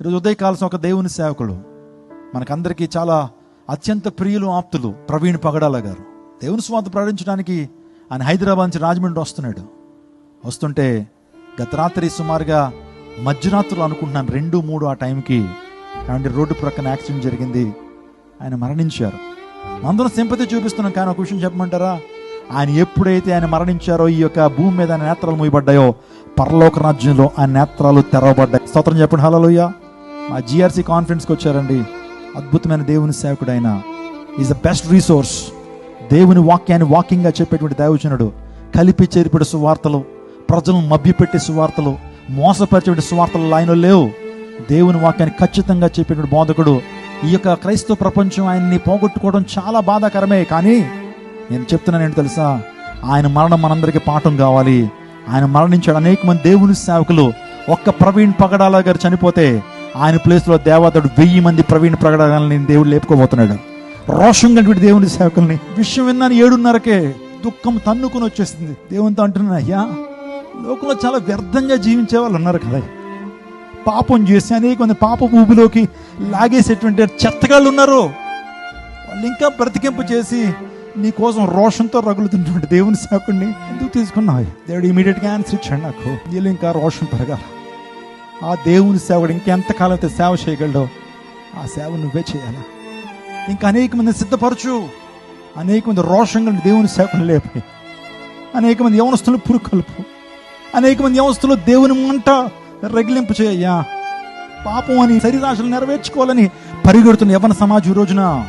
ఈరోజు ఉదయకాలం ఒక దేవుని సేవకుడు మనకందరికీ చాలా అత్యంత ప్రియులు ఆప్తులు ప్రవీణ్ పగడాల గారు. దేవుని స్వాత ప్రకటించడానికి ఆయన హైదరాబాద్ నుంచి రాజమండ్రి వస్తున్నాడు. వస్తుంటే గత రాత్రి సుమారుగా మధ్యరాత్రులు అనుకుంటున్నాను రెండు మూడు ఆ టైంకి కాబట్టి రోడ్డు ప్రక్కన యాక్సిడెంట్ జరిగింది. ఆయన మరణించారు. అందరం సింపతి చూపిస్తున్నాం కానీ ఒక విషయం చెప్పమంటారా? ఆయన ఎప్పుడైతే ఆయన మరణించారో ఈ యొక్క భూమి మీద ఆయన నేత్రాలు మూయబడ్డాయో పరలోక రాజ్యంలో ఆయన నేత్రాలు తెరవబడ్డాయి. స్తోత్రం చెప్పండి హలోయ్యా మా జిఆర్సీ కాన్ఫరెన్స్కి వచ్చారండి. అద్భుతమైన దేవుని సేవకుడు ఆయన ఈజ్ ద బెస్ట్ రీసోర్స్ దేవుని వాక్యాన్ని వాకింగ్గా చెప్పేటువంటి దైవచనుడు కలిపి చేరిపడే సువార్తలు ప్రజలను మభ్యపెట్టే సువార్తలు మోసపరిచే సువార్తలు ఆయన లేవు. దేవుని వాక్యాన్ని ఖచ్చితంగా చెప్పేటువంటి బోధకుడు. ఈ యొక్క క్రైస్తవ ప్రపంచం ఆయన్ని పోగొట్టుకోవడం చాలా బాధాకరమే కానీ నేను చెప్తున్నాను ఏంటి తెలుసా? ఆయన మరణం మనందరికీ పాఠం కావాలి. ఆయన మరణించాడు అనేక మంది దేవుని సేవకులు. ఒక్క ప్రవీణ్ పగడాల గారు చనిపోతే ఆయన ప్లేస్లో దేవతడు వెయ్యి మంది ప్రవీణ్ ప్రకటనల్ని దేవుడు లేపుకోబోతున్నాడు. రోషం కంటే దేవుని సేవకుల్ని. విషయం విన్నాను ఏడున్నరకే దుఃఖం తన్నుకుని వచ్చేసింది. దేవునితో అంటున్నా అయ్యా లోకంలో చాలా వ్యర్థంగా జీవించే వాళ్ళు ఉన్నారు కదా. పాపం చేసి అనేక మంది పాప ఊపిలోకి లాగేసేటువంటి చెత్తగాళ్ళు ఉన్నారు. వాళ్ళు ఇంకా బ్రతికింపు చేసి నీ కోసం రోషంతో రగులుతున్నటువంటి దేవుని సేవకుడిని ఎందుకు తీసుకున్నావు? దేవుడు ఇమీడియట్గా ఆన్సర్ ఇచ్చాడు నాకు. నీళ్ళు ఇంకా రోషం పెరగాలి. ఆ దేవుని సేవడు ఇంకెంతకాలం అయితే సేవ చేయగలడో ఆ సేవ నువ్వే చేయాలా? ఇంకా అనేక మంది సిద్ధపరచు. అనేక మంది రోషం దేవుని సేవకుని లేపి. అనేక మంది యవనస్తులు పురుకల్పు. అనేక మంది యవనస్తులు దేవుని మంట రగిలింపు చేయ్యా పాపం అని శరీరాశలు నెరవేర్చుకోవాలని పరిగెడుతున్న యవన సమాజం ఈ రోజున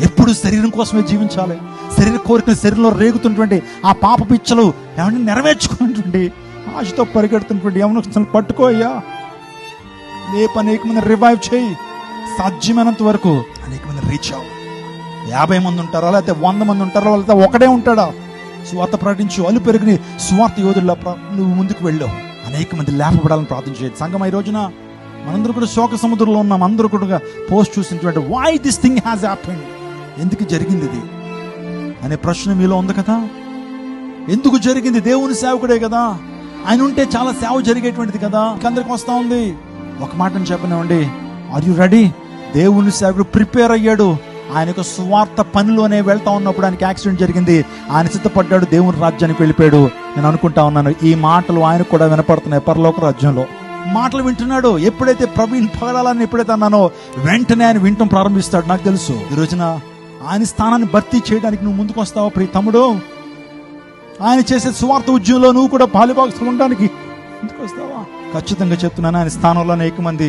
ఎప్పుడు శరీరం కోసమే జీవించాలి. శరీర కోరికను శరీరంలో రేగుతున్నటువంటి ఆ పాప పిచ్చలు ఏమంటే నెరవేర్చుకున్నటువంటి ఆశతో పరిగెడుతున్నటువంటి యవనస్తులను పట్టుకోయ్యా లేపు అనేక మంది రివైవ్ చేయి. సాధ్యమైనంత వరకు అనేక మంది రీచ్ అవ్వు. యాభై మంది ఉంటారా లేకపోతే వంద మంది ఉంటారా లేకపోతే ఒకడే ఉంటాడా? స్వార్థ ప్రకటించు అలు పెరిగిన స్వార్థ యోధుల్లో నువ్వు ముందుకు వెళ్ళావు అనేక మంది లేపబడాలని ప్రార్థన చేయండి. సంఘం ఈ రోజున మనందరూ కూడా శోక సముద్రంలో ఉన్నాం. అందరూ కూడా పోస్ట్ చూసినటువంటి why this thing has happened ఎందుకు జరిగింది ఇది? అనే ప్రశ్న మీలో ఉంది కదా? ఎందుకు జరిగింది? దేవుని సేవకుడే కదా? ఆయన ఉంటే చాలా సేవ జరిగేటువంటిది కదా. అందరికి వస్తా ఉంది. ఒక మాటను చెప్పనివ్వండి ఆర్ యు రెడీ దేవుని సేవకుడు ప్రిపేర్ అయ్యాడు. ఆయన యొక్క స్వార్థ పనిలోనే వెళ్తా ఉన్నప్పుడు ఆయనకి యాక్సిడెంట్ జరిగింది. ఆయన సిద్ధపడ్డాడు. దేవుని రాజ్యానికి వెళ్ళిపోయాడు. నేను అనుకుంటా ఉన్నాను. ఈ మాటలు ఆయనకు కూడా వినపడుతున్నాయి పరలోక రాజ్యంలో. మాటలు వింటున్నాడు. ఎప్పుడైతే ప్రవీణ్ పగడాలని ఎప్పుడైతే అన్నానో వెంటనే ఆయన వింటం ప్రారంభిస్తాడు. నాకు తెలుసు. ఈ రోజున ఆయన స్థానాన్ని భర్తీ చేయడానికి నువ్వు ముందుకు వస్తావా ప్రియ తమ్ముడు? ఆయన చేసే స్వార్థ ఉద్యమంలో నువ్వు కూడా పాలిభాగస్తులు ఉండడానికి ఎందుకు వస్తావా? ఖచ్చితంగా చెప్తున్నాను ఆయన స్థానంలో అనేక మంది